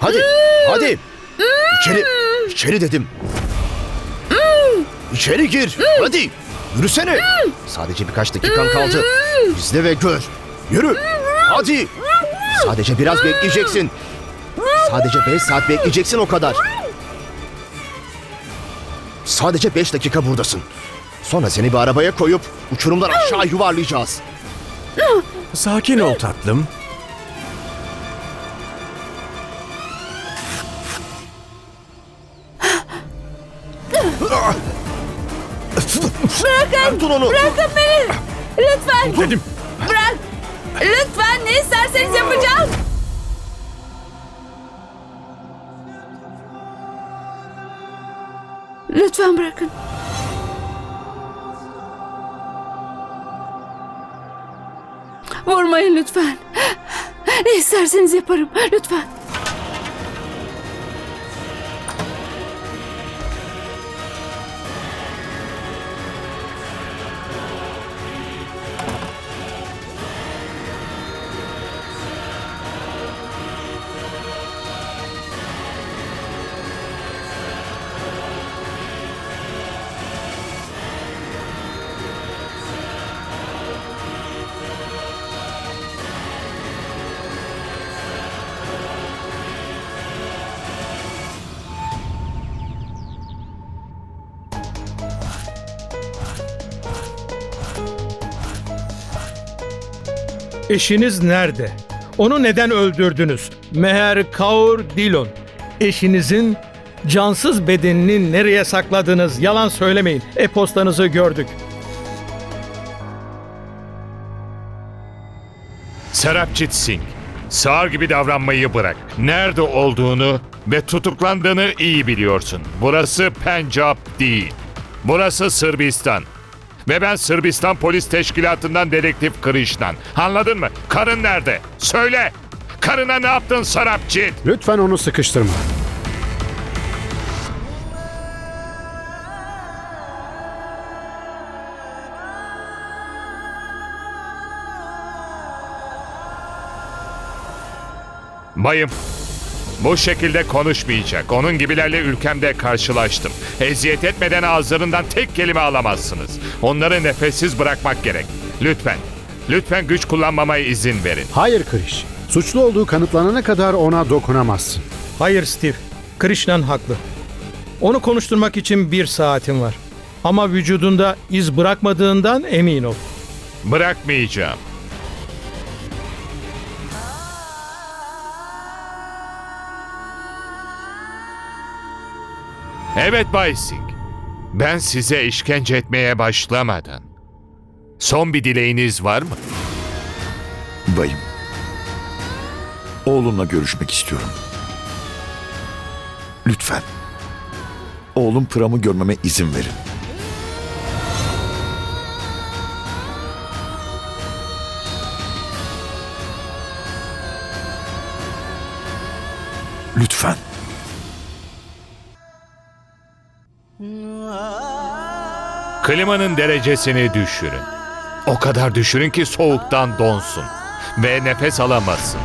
Hadi, hadi. İçeri, içeri dedim. İçeri gir, hadi. Yürüsene. Sadece birkaç dakikan kaldı. İzle ve gör. Yürü, hadi. Sadece biraz bekleyeceksin. Sadece beş saat bekleyeceksin o kadar. Sadece beş dakika buradasın. Sonra seni bir arabaya koyup uçurumdan aşağı yuvarlayacağız. Sakin ol tatlım. Bırakın. Dur onu. Bırakın beni. Lütfen. Dedim. Bırak. Lütfen ne isterseniz yapacağım. Lütfen bırakın. Vurmayın lütfen. Ne isterseniz yaparım. Lütfen. Eşiniz nerede? Onu neden öldürdünüz? Meher Kaur Dilon. Eşinizin cansız bedenini nereye sakladınız? Yalan söylemeyin. E-postanızı gördük. Serapcit Singh, sağır gibi davranmayı bırak. Nerede olduğunu ve tutuklandığını iyi biliyorsun. Burası Pencap değil. Burası Sırbistan. Ve ben Sırbistan Polis Teşkilatı'ndan dedektif Krishnan. Anladın mı? Karın nerede? Söyle! Karına ne yaptın Sarapcit? Lütfen onu sıkıştırma. Bayım, bu şekilde konuşmayacak. Onun gibilerle ülkemde karşılaştım. Eziyet etmeden ağızlarından tek kelime alamazsınız. Onları nefessiz bırakmak gerek. Lütfen, lütfen güç kullanmama izin verin. Hayır Kriş. Suçlu olduğu kanıtlanana kadar ona dokunamazsın. Hayır Steve. Krishnan haklı. Onu konuşturmak için bir saatim var. Ama vücudunda iz bırakmadığından emin ol. Bırakmayacağım. Evet Bay Singh. Ben size işkence etmeye başlamadan. Son bir dileğiniz var mı? Bayım. Oğlumla görüşmek istiyorum. Lütfen. Oğlum Pram'ı görmeme izin verin. Lütfen. Klimanın derecesini düşürün. O kadar düşürün ki soğuktan donsun ve nefes alamasın.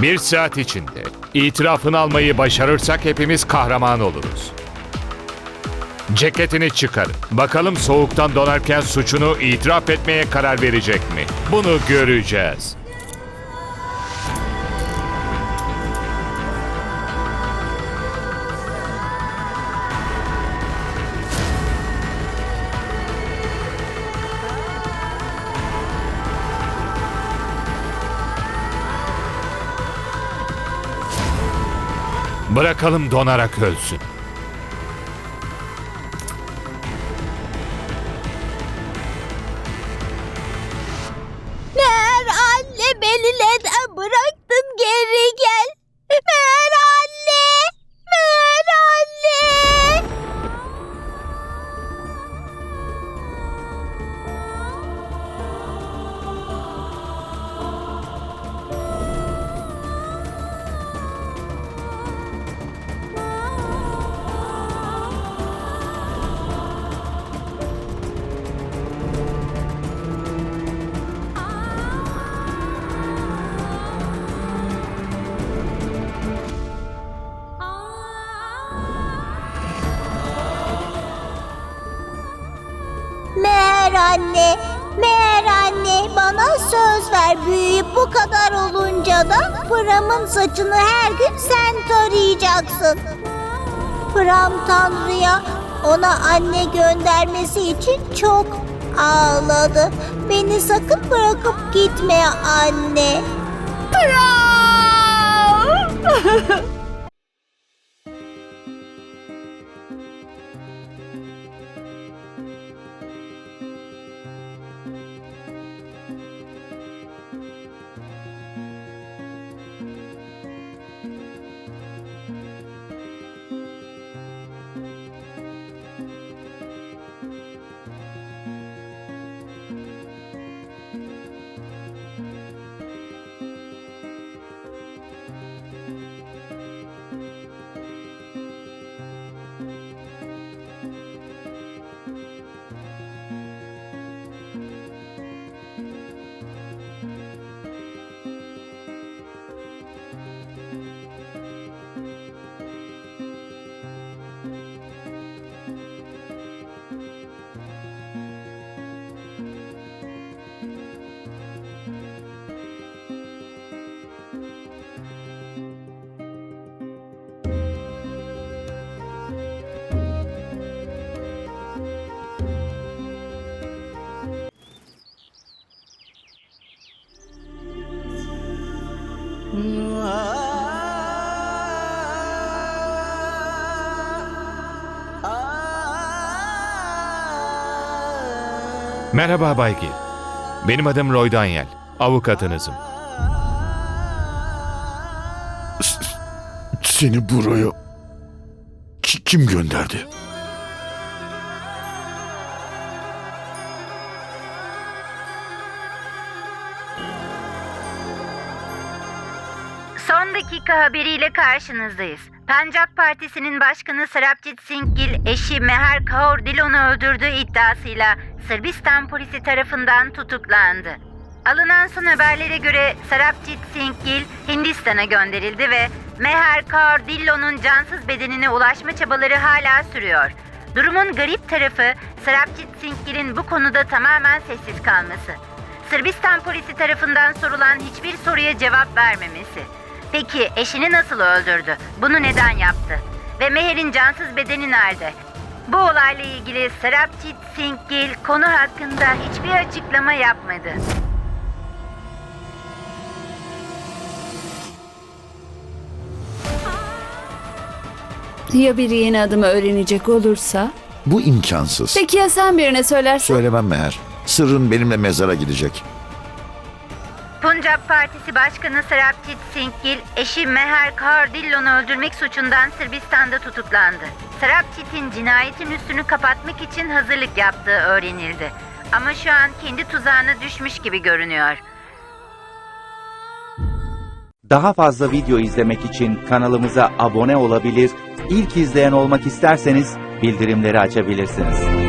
Bir saat içinde itirafını almayı başarırsak hepimiz kahraman oluruz. Ceketini çıkarın. Bakalım soğuktan donarken suçunu itiraf etmeye karar verecek mi? Bunu göreceğiz. Bırakalım donarak ölsün. Anne. Meğer anne bana söz ver büyüyüp bu kadar olunca da Pram'ın saçını her gün sen tarayacaksın. Pram Tanrı'ya ona anne göndermesi için çok ağladı. Beni sakın bırakıp gitme anne. Pram! Merhaba Bay Gil. Benim adım Roy Daniel. Avukatınızım. Seni buraya ki- kim gönderdi? Dakika haberiyle karşınızdayız. Pencap Partisi'nin başkanı Sarapjit Singh Gill eşi Meher Kaur Dillon'u öldürdüğü iddiasıyla Sırbistan polisi tarafından tutuklandı. Alınan son haberlere göre Sarapjit Singh Gill Hindistan'a gönderildi ve Meher Kaur Dillon'un cansız bedenine ulaşma çabaları hala sürüyor. Durumun garip tarafı Sarapjit Singh Gill'in bu konuda tamamen sessiz kalması. Sırbistan polisi tarafından sorulan hiçbir soruya cevap vermemesi. Peki eşini nasıl öldürdü? Bunu neden yaptı? Ve Meher'in cansız bedeni nerede? Bu olayla ilgili Sarapjit Singh Gill konu hakkında hiçbir açıklama yapmadı. Ya biri yeni adımı öğrenecek olursa? Bu imkansız. Peki ya sen birine söylersen? Söylemem Meher. Sırrın benimle mezara gidecek. Punjab Partisi Başkanı Sarapjit Singh Gill, eşi Meher Kaur Dillon'u öldürmek suçundan Sırbistan'da tutuklandı. Sarapjit'in cinayetin üstünü kapatmak için hazırlık yaptığı öğrenildi. Ama şu an kendi tuzağına düşmüş gibi görünüyor. Daha fazla video izlemek için kanalımıza abone olabilir, ilk izleyen olmak isterseniz bildirimleri açabilirsiniz.